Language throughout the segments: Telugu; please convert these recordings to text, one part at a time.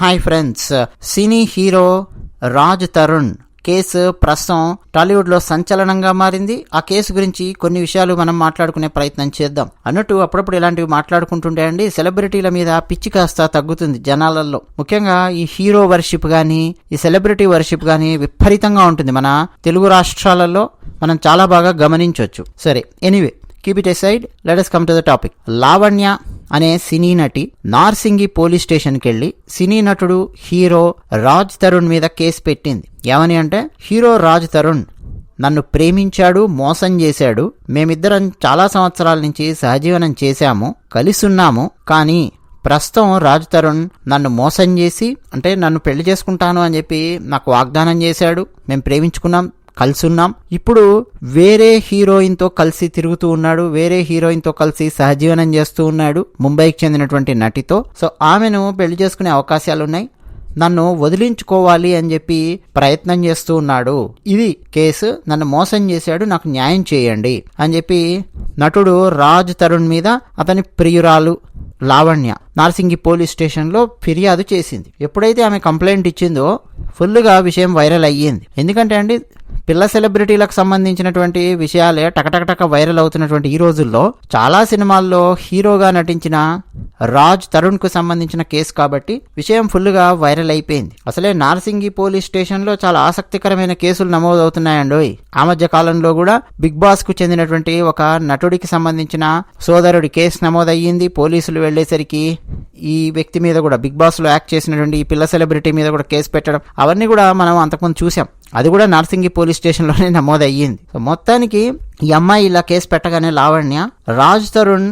Hi friends. Cine hero Raj Tarun case ప్రస్తుతం టాలీవుడ్లో సంచలనంగా మారింది. ఆ కేసు గురించి కొన్ని విషయాలు మనం మాట్లాడుకునే ప్రయత్నం చేద్దాం. అన్నట్టు అప్పుడప్పుడు ఇలాంటివి మాట్లాడుకుంటుంటే అండి సెలబ్రిటీల మీద పిచ్చి కాస్త తగ్గుతుంది జనాలలో. ముఖ్యంగా ఈ హీరో వర్షిప్ కానీ ఈ సెలబ్రిటీ వర్షిప్ కానీ విపరీతంగా ఉంటుంది మన తెలుగు రాష్ట్రాలలో. మనం చాలా బాగా గమనించవచ్చు సరే anyway keep it side let us come to the topic Lavanya అనే సినీ నటి నార్సింగి పోలీస్ స్టేషన్కి వెళ్ళి సినీ నటుడు హీరో రాజ్ తరుణ్ మీద కేసు పెట్టింది. ఏమని అంటే హీరో రాజ్ తరుణ్ నన్ను ప్రేమించాడు మోసం చేశాడు మేమిద్దరం చాలా సంవత్సరాల నుంచి సహజీవనం చేశాము కలిసున్నాము కానీ ప్రస్తుతం రాజ్ తరుణ్ నన్ను మోసం చేసి అంటే నన్ను పెళ్ళి చేసుకుంటాను అని చెప్పి నాకు వాగ్దానం చేశాడు. మేము ప్రేమించుకున్నాం కలిసి ఉన్నాం ఇప్పుడు వేరే హీరోయిన్తో కలిసి తిరుగుతూ ఉన్నాడు. వేరే హీరోయిన్తో కలిసి సహజీవనం చేస్తూ ఉన్నాడు. ముంబైకి చెందినటువంటి నటితో. సో ఆమెను పెళ్ళి చేసుకునే అవకాశాలు ఉన్నాయి నన్ను వదిలించుకోవాలి అని చెప్పి ప్రయత్నం చేస్తూ ఉన్నాడు. ఇది కేసు. నన్ను మోసం చేశాడు. నాకు న్యాయం చేయండి అని చెప్పి నటుడు రాజ్ తరుణ్ మీద అతని ప్రియురాలు లావణ్య నార్సింగి పోలీస్ స్టేషన్లో ఫిర్యాదు చేసింది. ఎప్పుడైతే ఆమె కంప్లైంట్ ఇచ్చిందో ఫుల్గా విషయం వైరల్ అయ్యింది. ఎందుకంటే అండి పిల్ల సెలబ్రిటీలకు సంబంధించినటువంటి విషయాలే టకటకటక వైరల్ అవుతున్నటువంటి ఈ రోజుల్లో చాలా సినిమాల్లో హీరోగా నటించిన రాజ్ తరుణ్కు సంబంధించిన కేసు కాబట్టి విషయం ఫుల్గా వైరల్ అయిపోయింది. అసలే నార్సింగి పోలీస్ స్టేషన్లో చాలా ఆసక్తికరమైన కేసులు నమోదవుతున్నాయండోయ్. ఆ మధ్య కాలంలో కూడా బిగ్ బాస్కు చెందినటువంటి ఒక నటుడికి సంబంధించిన సోదరుడి కేసు నమోదయ్యింది. పోలీసులు వెళ్ళేసరికి ఈ వ్యక్తి మీద కూడా బిగ్ బాస్లో యాక్ట్ చేసినటువంటి ఈ పిల్ల సెలబ్రిటీ మీద కూడా కేసు పెట్టడం అవన్నీ కూడా మనం అంతకుముందు చూసాం. అది కూడా నార్సింగి పోలీస్ స్టేషన్లోనే నమోదయ్యింది. సో మొత్తానికి ఈ అమ్మాయి ఇలా కేసు పెట్టగానే లావణ్య రాజ్ తరుణ్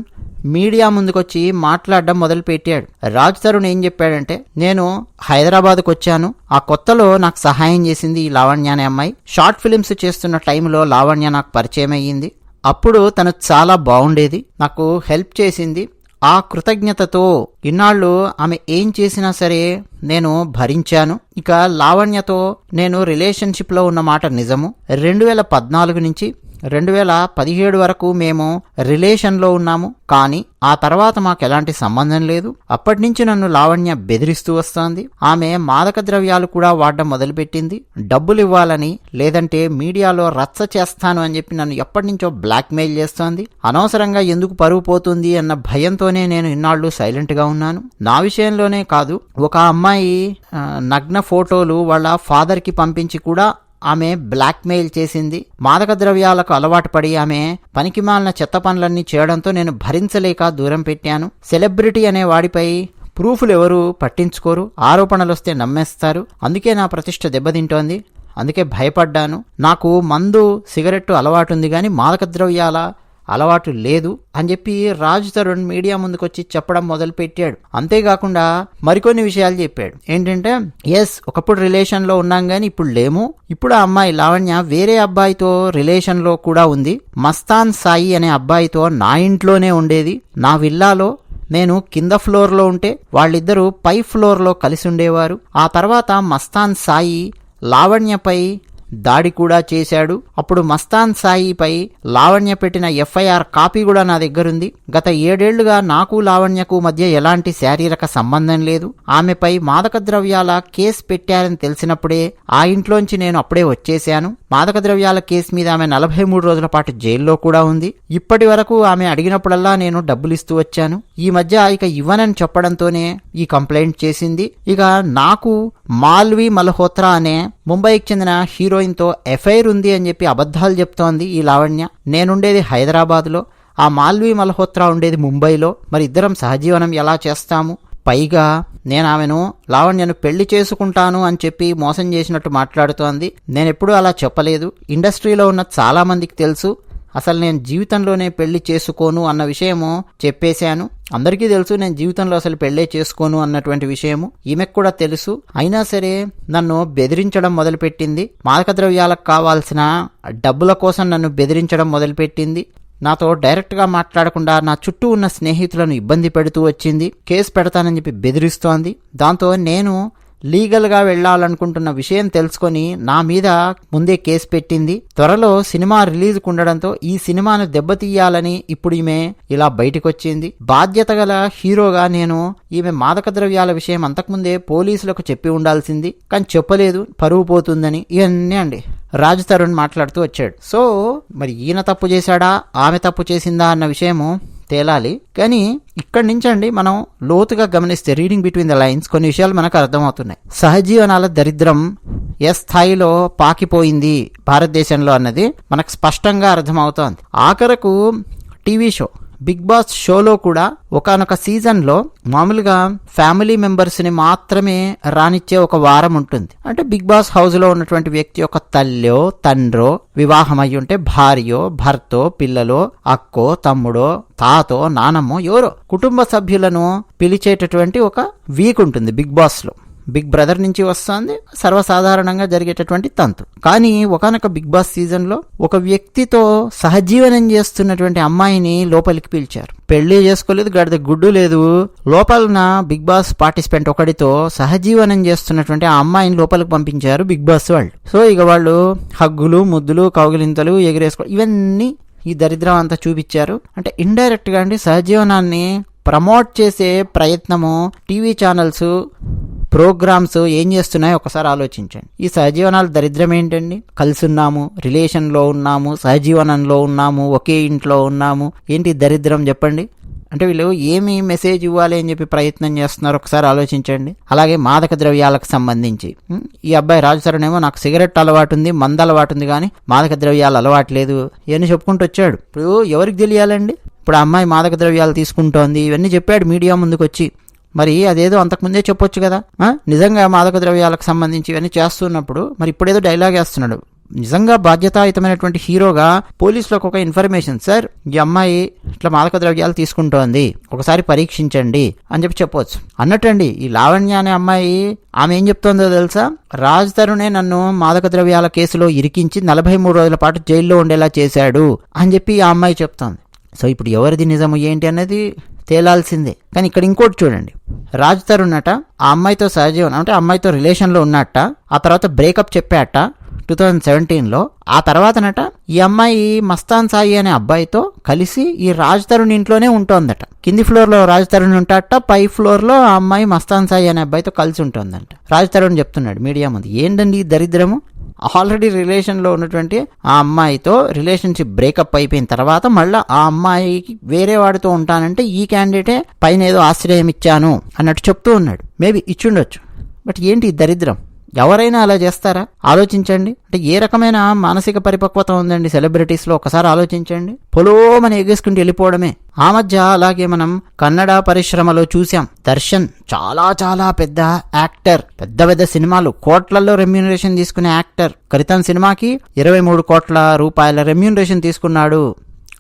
మీడియా ముందుకొచ్చి మాట్లాడడం మొదలుపెట్టాడు. రాజ్ తరుణ్ ఏం చెప్పాడంటే నేను హైదరాబాద్కు వచ్చాను. ఆ కొత్తలో నాకు సహాయం చేసింది ఈ లావణ్య అనే అమ్మాయి. షార్ట్ ఫిలిమ్స్ చేస్తున్న టైంలో లావణ్య నాకు పరిచయం అయ్యింది. అప్పుడు తను చాలా బాగుండేది నాకు హెల్ప్ చేసింది. ఆ కృతజ్ఞతతో ఇన్నాళ్ళు ఆమె ఏం చేసినా సరే నేను భరించాను. ఇక లావణ్యతో నేను రిలేషన్షిప్లో ఉన్న మాట నిజము. రెండు వేల పద్నాలుగు నుంచి రెండు వేల పదిహేడు వరకు మేము రిలేషన్లో ఉన్నాము కానీ ఆ తర్వాత మాకు ఎలాంటి సంబంధం లేదు. అప్పటి నుంచి నన్ను లావణ్య బెదిరిస్తూ వస్తోంది. ఆమె మాదక ద్రవ్యాలు కూడా వాడడం మొదలుపెట్టింది. డబ్బులు ఇవ్వాలని లేదంటే మీడియాలో రచ్చ చేస్తాను అని చెప్పి నన్ను ఎప్పటి నుంచో బ్లాక్మెయిల్ చేస్తోంది. అనవసరంగా ఎందుకు పరువు పోతుంది అన్న భయంతోనే నేను ఇన్నాళ్ళు సైలెంట్గా ఉన్నాను. నా విషయంలోనే కాదు ఒక అమ్మాయి నగ్న ఫోటోలు వాళ్ళ ఫాదర్కి పంపించి కూడా ఆమె బ్లాక్మెయిల్ చేసింది. మాదక ద్రవ్యాలకు అలవాటు పడి ఆమె పనికిమాలిన చెత్త పనులన్నీ చేయడంతో నేను భరించలేక దూరం పెట్టాను. సెలబ్రిటీ అనే వాడిపై ప్రూఫ్లు ఎవరు పట్టించుకోరు. ఆరోపణలు వస్తే నమ్మేస్తారు. అందుకే నా ప్రతిష్ట దెబ్బతింటోంది. అందుకే భయపడ్డాను. నాకు మందు సిగరెట్టు అలవాటు ఉంది కానీ మాదక ద్రవ్యాల అలవాటు లేదు అని చెప్పి రాజ్ తరుణ్ మీడియా ముందుకొచ్చి చెప్పడం మొదలు పెట్టాడు అంతేకాకుండా మరికొన్ని విషయాలు చెప్పాడు. ఏంటంటే ఎస్ ఒకప్పుడు రిలేషన్లో ఉన్నాం కానీ ఇప్పుడు లేము. ఇప్పుడు ఆ అమ్మాయి లావణ్య వేరే అబ్బాయితో రిలేషన్లో కూడా ఉంది. మస్తాన్ సాయి అనే అబ్బాయితో నా ఇంట్లోనే ఉండేది. నా విల్లాలో నేను కింద ఫ్లోర్లో ఉంటే వాళ్ళిద్దరూ పై ఫ్లోర్లో కలిసి ఉండేవారు. ఆ తర్వాత మస్తాన్ సాయి లావణ్యపై దాడి కూడా చేశాడు. అప్పుడు మస్తాన్ సాయిపై లావణ్య పెట్టిన ఎఫ్ఐఆర్ కాపీ కూడా నా దగ్గరుంది. గత ఏడేళ్ళుగా నాకు లావణ్యకు మధ్య ఎలాంటి శారీరక సంబంధం లేదు. ఆమెపై మాదక ద్రవ్యాల కేసు పెట్టారని తెలిసినప్పుడే ఆ ఇంట్లోంచి నేను అప్పుడే వచ్చేశాను. మాదక ద్రవ్యాల కేసు మీద ఆమె నలభై మూడు రోజుల పాటు జైల్లో కూడా ఉంది. ఇప్పటి వరకు ఆమె అడిగినప్పుడల్లా నేను డబ్బులు ఇస్తూ వచ్చాను. ఈ మధ్య ఇక ఇవ్వనని చెప్పడంతోనే ఈ కంప్లైంట్ చేసింది. ఇక నాకు మాల్వి మల్హోత్రా అనే ముంబైకి చెందిన హీరోయిన్తో ఎఫ్ఐఆర్ ఉంది అని చెప్పి అబద్ధాలు చెప్తోంది ఈ లావణ్య. నేనుండేది హైదరాబాద్లో ఆ మాల్వి మల్హోత్రా ఉండేది ముంబైలో. మరి ఇద్దరం సహజీవనం ఎలా చేస్తాము? పైగా నేను ఆమెను లావణ్యను పెళ్ళి చేసుకుంటాను అని చెప్పి మోసం చేసినట్టు మాట్లాడుతోంది. నేను ఎప్పుడూ అలా చెప్పలేదు. ఇండస్ట్రీలో ఉన్న చాలా మందికి తెలుసు. అసలు నేను జీవితంలోనే పెళ్ళి చేసుకోను అన్న విషయము చెప్పేశాను. అందరికీ తెలుసు నేను జీవితంలో అసలు పెళ్ళే చేసుకోను అన్నటువంటి విషయము. ఈమెకు కూడా తెలుసు. అయినా సరే నన్ను బెదిరించడం మొదలుపెట్టింది. మాదక ద్రవ్యాలకు కావాల్సిన డబ్బుల కోసం నన్ను బెదిరించడం మొదలుపెట్టింది. నాతో డైరెక్ట్గా మాట్లాడకుండా నా చుట్టూ ఉన్న స్నేహితులను ఇబ్బంది పెడుతూ వచ్చింది. కేసు పెడతానని చెప్పి బెదిరిస్తోంది. దాంతో నేను లీగల్గా వెళ్ళాలనుకుంటున్న విషయం తెలుసుకొని నా మీద ముందే కేసు పెట్టింది. త్వరలో సినిమా రిలీజ్ ఉండడంతో ఈ సినిమాను దెబ్బతీయాలని ఇప్పుడు ఈమె ఇలా బయటకొచ్చింది. బాధ్యత గల హీరోగా నేను ఈమె మాదక ద్రవ్యాల విషయం అంతకుముందే పోలీసులకు చెప్పి ఉండాల్సింది. కానీ చెప్పలేదు. పరువు పోతుందని ఇవన్నీ అండి. రాజు తరుణ్ మాట్లాడుతూ వచ్చాడు. సో మరి ఈయన తప్పు చేశాడా? ఆమె తప్పు చేసిందా అన్న విషయము తేలాలి. కానీ ఇక్కడి నుంచండి మనం లోతుగా గమనిస్తే రీడింగ్ బిట్వీన్ ద లైన్స్ కొన్ని విషయాలు మనకు అర్థమవుతున్నాయి. సహజీవనాల దరిద్రం ఏ స్థాయిలో పాకిపోయింది భారతదేశంలో అన్నది మనకు స్పష్టంగా అర్థమవుతోంది. ఆఖరకు టీవీ షో బిగ్ బాస్ షోలో కూడా ఒకనొక సీజన్లో మామూలుగా ఫ్యామిలీ మెంబర్స్ని మాత్రమే రానిచ్చే ఒక వారం ఉంటుంది. అంటే బిగ్ బాస్ హౌస్లో ఉన్నటువంటి వ్యక్తి యొక్క తల్లో తండ్రో వివాహం అయి ఉంటే భార్యో భర్తో పిల్లలో అక్కో తమ్ముడో తాతో నానమ్మో ఎవరో కుటుంబ సభ్యులను పిలిచేటటువంటి ఒక వీక్ ఉంటుంది బిగ్ బాస్లో. బిగ్ బ్రదర్ నుంచి వస్తుంది. సర్వసాధారణంగా జరిగేటటువంటి తంతు. కానీ ఒకనొక బిగ్ బాస్ సీజన్లో ఒక వ్యక్తితో సహజీవనం చేస్తున్నటువంటి అమ్మాయిని లోపలికి పిలిచారు. పెళ్ళి చేసుకోలేదు గడిద గుడ్డు లేదు. లోపలన బిగ్ బాస్ పార్టిసిపెంట్ ఒకడితో సహజీవనం చేస్తున్నటువంటి ఆ అమ్మాయిని లోపలికి పంపించారు బిగ్ బాస్ వాళ్ళు. సో ఇక వాళ్ళు హగ్గులు ముద్దులు కౌగిలింతలు ఎగిరేసుకో ఇవన్నీ ఈ దరిద్రం అంతా చూపించారు. అంటే ఇండైరెక్ట్గా అండి సహజీవనాన్ని ప్రమోట్ చేసే ప్రయత్నము టీవీ ఛానల్స్ ప్రోగ్రామ్స్ ఏం చేస్తున్నాయో ఒకసారి ఆలోచించండి. ఈ సహజీవనాలు దరిద్రం ఏంటండి? కలిసి ఉన్నాము రిలేషన్లో ఉన్నాము సహజీవనంలో ఉన్నాము ఒకే ఇంట్లో ఉన్నాము. ఏంటి దరిద్రం చెప్పండి. అంటే వీళ్ళు ఏమి మెసేజ్ ఇవ్వాలి అని చెప్పి ప్రయత్నం చేస్తున్నారు ఒకసారి ఆలోచించండి. అలాగే మాదక ద్రవ్యాలకు సంబంధించి. ఈ అబ్బాయి రాజుసరణ్ ఏమో నాకు సిగరెట్ అలవాటు ఉంది మంద అలవాటు ఉంది కానీ మాదక ద్రవ్యాలు అలవాటు లేదు ఇవన్నీ చెప్పుకుంటూ వచ్చాడు. ఇప్పుడు ఎవరికి తెలియాలండి? ఇప్పుడు అమ్మాయి మాదక ద్రవ్యాలు తీసుకుంటోంది ఇవన్నీ చెప్పాడు మీడియా ముందుకు వచ్చి మరి అదేదో అంతకుముందే చెప్పొచ్చు కదా? నిజంగా మాదక ద్రవ్యాలకు సంబంధించి ఇవన్నీ చేస్తున్నప్పుడు మరి ఇప్పుడేదో డైలాగ్ వేస్తున్నాడు. నిజంగా బాధ్యతాయుతమైనటువంటి హీరోగా పోలీసులకు ఒక ఇన్ఫర్మేషన్ సార్ ఈ అమ్మాయి ఇట్లా మాదక ద్రవ్యాలు తీసుకుంటోంది. ఒకసారి పరీక్షించండి అని చెప్పి చెప్పవచ్చు అన్నట్టండి ఈ లావణ్య అనే అమ్మాయి ఆమె ఏం చెప్తోందో తెలుసా? రాజ్ తరుణే నన్ను మాదక ద్రవ్యాల కేసులో ఇరికించి నలభై మూడు రోజుల పాటు జైల్లో ఉండేలా చేశాడు అని చెప్పి ఆ అమ్మాయి చెప్తోంది. సో ఇప్పుడు ఎవరిది నిజము ఏంటి అనేది తేలాల్సిందే. కానీ ఇక్కడ ఇంకోటి చూడండి. రాజ్ తరుణ్ అట ఆ అమ్మాయితో సహజీవనం అంటే ఆ అమ్మాయితో రిలేషన్లో ఉన్నట్ట ఆ తర్వాత బ్రేకప్ చెప్పాట టూ థౌజండ్ సెవెంటీన్లో. ఆ తర్వాతనట ఈ అమ్మాయి మస్తాన్ సాయి అనే అబ్బాయితో కలిసి ఈ రాజ్ తరుణ్ ఇంట్లోనే ఉంటోందట. కింది ఫ్లోర్లో రాజ్ తరుణ్ ఉంటాట పై ఫ్లోర్లో ఆ అమ్మాయి మస్తాన్ సాయి అనే అబ్బాయితో కలిసి ఉంటుందంట. రాజ్ తరుణ్ చెప్తున్నాడు మీడియా ముందు ఏంటండి ఈ దరిద్రము? ఆల్రెడీ రిలేషన్లో ఉన్నటువంటి ఆ అమ్మాయితో రిలేషన్షిప్ బ్రేకప్ అయిపోయిన తర్వాత మళ్ళీ ఆ అమ్మాయికి వేరే వాడితో ఉంటానంటే ఈ క్యాండిడేటే పైన ఏదో ఆశ్రయం ఇచ్చాను అన్నట్టు చెప్తూ ఉన్నాడు. మేబీ ఇచ్చుండొచ్చు. బట్ ఏంటి దరిద్రం? ఎవరైనా అలా చేస్తారా? ఆలోచించండి. అంటే ఏ రకమైన మానసిక పరిపక్వత ఉందండి సెలబ్రిటీస్లో? ఒకసారి ఆలోచించండి. పొలోమని ఎగేసుకుంటూ వెళ్ళిపోవడమే. ఆ మధ్య అలాగే మనం కన్నడ పరిశ్రమలో చూసాం దర్శన్ చాలా చాలా పెద్ద యాక్టర్. పెద్ద పెద్ద సినిమాలు. కోట్లలో రెమ్యూనరేషన్ తీసుకునే యాక్టర్. క్రితం సినిమాకి ఇరవై మూడు కోట్ల రూపాయల రెమ్యూనరేషన్ తీసుకున్నాడు.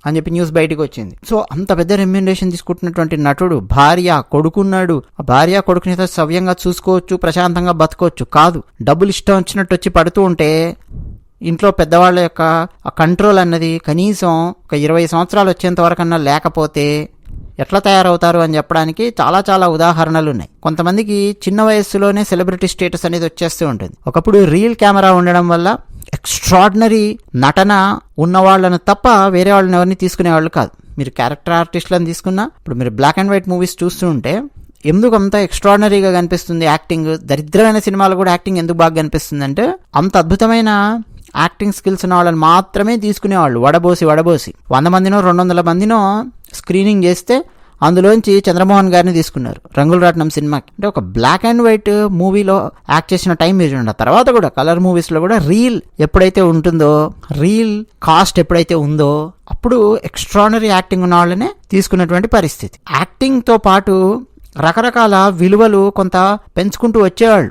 అని చెప్పి న్యూస్ బయటకు వచ్చింది. సో అంత పెద్ద రెమ్యునరేషన్ తీసుకుంటున్నటువంటి నటుడు భార్య కొడుకున్నాడు. ఆ భార్య కొడుకునితో సవ్యంగా చూసుకోవచ్చు ప్రశాంతంగా బతకవచ్చు కాదు. డబ్బులు ఇష్టం వచ్చినట్టు వచ్చి పడుతూ ఉంటే ఇంట్లో పెద్దవాళ్ళ యొక్క ఆ కంట్రోల్ అన్నది కనీసం ఒక ఇరవై సంవత్సరాలు వచ్చేంత వరకన్నా లేకపోతే ఎట్లా తయారవుతారు అని చెప్పడానికి చాలా చాలా ఉదాహరణలు ఉన్నాయి. కొంతమందికి చిన్న వయస్సులోనే సెలబ్రిటీ స్టేటస్ అనేది వచ్చేస్తూ ఉంటుంది. ఒకప్పుడు రియల్ కెమెరా ఉండడం వల్ల ఎక్స్ట్రాడినరీ నటన ఉన్న వాళ్ళని తప్ప వేరే వాళ్ళని ఎవరిని తీసుకునేవాళ్ళు కాదు. మీరు క్యారెక్టర్ ఆర్టిస్ట్లను తీసుకున్నా ఇప్పుడు మీరు బ్లాక్ అండ్ వైట్ మూవీస్ చూస్తుంటే ఎందుకు అంత ఎక్స్ట్రాడినరీగా కనిపిస్తుంది యాక్టింగ్ దరిద్రమైన సినిమాలు కూడా యాక్టింగ్ ఎందుకు బాగా కనిపిస్తుంది అంటే అంత అద్భుతమైన యాక్టింగ్ స్కిల్స్ ఉన్న వాళ్ళని మాత్రమే తీసుకునేవాళ్ళు వడబోసి వడబోసి. వంద మందినో రెండు వందల మందినో స్క్రీనింగ్ చేస్తే అందులోంచి చంద్రమోహన్ గారిని తీసుకున్నారు. రంగుల రాట్నం సినిమాకి. అంటే ఒక బ్లాక్ అండ్ వైట్ మూవీలో యాక్ట్ చేసిన టైం మీరు చూడండి. తర్వాత కూడా కలర్ మూవీస్లో కూడా రీల్ ఎప్పుడైతే ఉంటుందో రీల్ కాస్ట్ ఎప్పుడైతే ఉందో అప్పుడు ఎక్స్ట్రానరీ యాక్టింగ్ ఉన్న వాళ్ళనే తీసుకున్నటువంటి పరిస్థితి. యాక్టింగ్తో పాటు రకరకాల విలువలు కొంత పెంచుకుంటూ వచ్చేవాళ్ళు.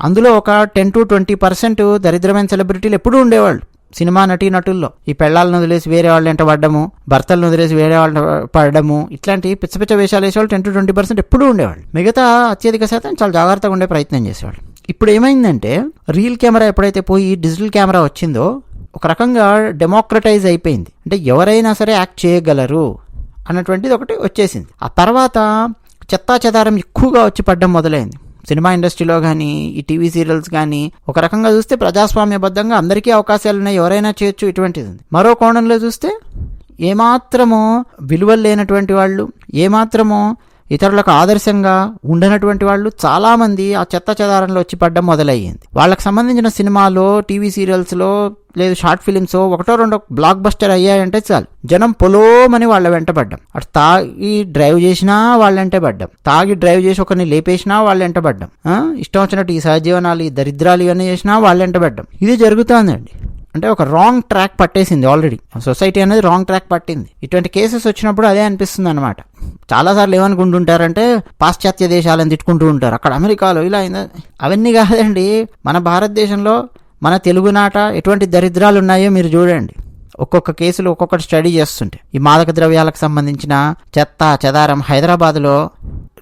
అందులో ఒక టెన్ టు ట్వంటీ పర్సెంట్ దరిద్రమైన సెలబ్రిటీలు ఎప్పుడూ ఉండేవాళ్ళు. సినిమా నటీనటుల్లో. ఈ పెళ్ళాలను వదిలేసి వేరే వాళ్ళు వెంట పడ్డము భర్తలను వదిలేసి వేరే వాళ్ళ పడడము ఇట్లాంటి పిచ్చ పిచ్చ వేషాలు వేసేవాళ్ళు టెన్ టు ట్వంటీ పర్సెంట్ ఎప్పుడూ ఉండేవాళ్ళు. మిగతా అత్యధిక శాతం చాలా జాగ్రత్తగా ఉండే ప్రయత్నం చేసేవాళ్ళు. ఇప్పుడు ఏమైందంటే రీల్ కెమెరా ఎప్పుడైతే పోయి డిజిటల్ కెమెరా వచ్చిందో ఒక రకంగా డెమోక్రటైజ్ అయిపోయింది. అంటే ఎవరైనా సరే యాక్ట్ చేయగలరు అన్నటువంటిది ఒకటి వచ్చేసింది. ఆ తర్వాత చెత్తా చెదారం ఎక్కువగా వచ్చి పడ్డం మొదలైంది. సినిమా ఇండస్ట్రీలో కానీ ఈ టీవీ సీరియల్స్ కానీ ఒక రకంగా చూస్తే ప్రజాస్వామ్యబద్ధంగా అందరికీ అవకాశాలు ఉన్నాయి ఎవరైనా చేయొచ్చు ఇటువంటిది. మరో కోణంలో చూస్తే ఏమాత్రమో విలువలు లేనటువంటి వాళ్ళు ఏమాత్రమో ఇతరులకు ఆదర్శంగా ఉండనటువంటి వాళ్ళు చాలామంది ఆ చెత్త చెదారంలో వచ్చి పడ్డం మొదలయ్యింది. వాళ్ళకి సంబంధించిన సినిమాలో టీవీ సీరియల్స్లో లేదు షార్ట్ ఫిలిమ్స్ ఒకటో రెండో బ్లాక్ బస్టర్ అయ్యాయంటే చాలు. జనం పొలోమని వాళ్ళ వెంట పడ్డం. అటు తాగి డ్రైవ్ చేసినా వాళ్ళంటే పడ్డాం పడ్డం. తాగి డ్రైవ్ చేసి ఒకరిని లేపేసినా వాళ్ళ వెంట పడ్డం. ఇష్టం వచ్చినట్టు ఈ సహజీవనాలు ఈ దరిద్రాలు ఇవన్నీ చేసినా వాళ్ళ వెంట పడ్డం. ఇది జరుగుతోందండి. అంటే ఒక రాంగ్ ట్రాక్ పట్టేసింది ఆల్రెడీ సొసైటీ అనేది రాంగ్ ట్రాక్ పట్టింది. ఇటువంటి కేసెస్ వచ్చినప్పుడు అదే అనిపిస్తుంది అనమాట చాలాసార్లు ఏమనుకుంటుంటారంటే పాశ్చాత్య దేశాలను తిట్టుకుంటూ ఉంటారు. అక్కడ అమెరికాలో ఇలా అయిందా? అవన్నీ కాదండి. మన భారతదేశంలో మన తెలుగునాట ఎటువంటి దరిద్రాలు ఉన్నాయో మీరు చూడండి. ఒక్కొక్క కేసులు ఒక్కొక్కటి స్టడీ చేస్తుంటే. ఈ మాదక ద్రవ్యాలకు సంబంధించిన చెత్త చెదారం హైదరాబాద్లో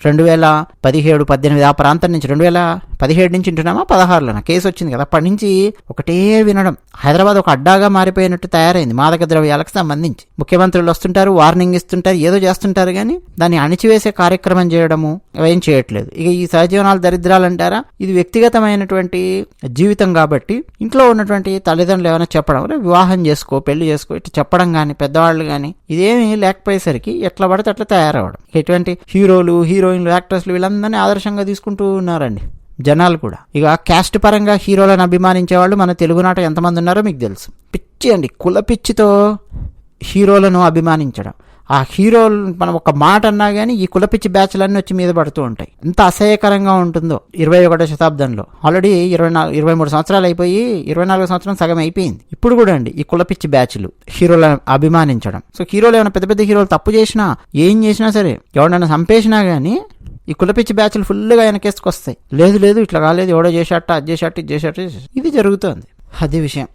రెండు వేల పదిహేడు పద్దెనిమిది ఆ ప్రాంతం నుంచి రెండు వేల పదిహేడు నుంచి ఉంటున్నామా పదహారులోన? కేసు వచ్చింది కదా. అప్పటి నుంచి ఒకటే వినడం. హైదరాబాద్ ఒక అడ్డాగా మారిపోయినట్టు తయారైంది మాదక ద్రవ్యాలకు సంబంధించి. ముఖ్యమంత్రులు వస్తుంటారు వార్నింగ్ ఇస్తుంటారు ఏదో చేస్తుంటారు కానీ దాన్ని అణిచివేసే కార్యక్రమం చేయడము ఏం చేయట్లేదు. ఇక ఈ సహజీవనాలు దరిద్రాలు అంటారా? ఇది వ్యక్తిగతమైనటువంటి జీవితం కాబట్టి ఇంట్లో ఉన్నటువంటి తల్లిదండ్రులు ఏమైనా చెప్పడం వివాహం చేసుకో పెళ్ళి చేసుకో ఇట్లా చెప్పడం కానీ పెద్దవాళ్ళు కానీ ఇదేమీ లేకపోయేసరికి ఎట్లా పడితే అట్లా తయారవడం ఎటువంటి హీరోలు హీరో హీరోయిన్లు యాక్టర్స్లు వీళ్ళందరినీ ఆదర్శంగా తీసుకుంటూ ఉన్నారండి. జనాలు కూడా. ఇక క్యాస్ట్ పరంగా హీరోలను అభిమానించే వాళ్ళు మన తెలుగునాట ఎంతమంది ఉన్నారో మీకు తెలుసు. పిచ్చి అండి. కుల పిచ్చితో హీరోలను అభిమానించడం. ఆ హీరోలు మనం ఒక మాట అన్నా కానీ ఈ కులపిచ్చి బ్యాచ్లన్నీ వచ్చి మీద పడుతూ ఉంటాయి. ఎంత అసహ్యకరంగా ఉంటుందో. ఇరవై ఒకటో శతాబ్దంలో. ఆల్రెడీ ఇరవై నాలుగు ఇరవై మూడు సంవత్సరాలు అయిపోయి ఇరవై నాలుగు సంవత్సరం సగం అయిపోయింది. ఇప్పుడు కూడా అండి ఈ కులపిచ్చి బ్యాచ్లు హీరోలను అభిమానించడం. సో హీరోలు ఏమైనా పెద్ద పెద్ద హీరోలు తప్పు చేసినా ఏం చేసినా సరే ఎవడైనా చంపేసినా కానీ ఈ కులపిచ్చి బ్యాచ్లు ఫుల్గా వెనకేసుకొస్తాయి లేదు లేదు ఇట్లా కాలేదు ఎవడో చేసేట అది చేసేట ఇది చేసేట ఇది జరుగుతోంది. అది విషయం.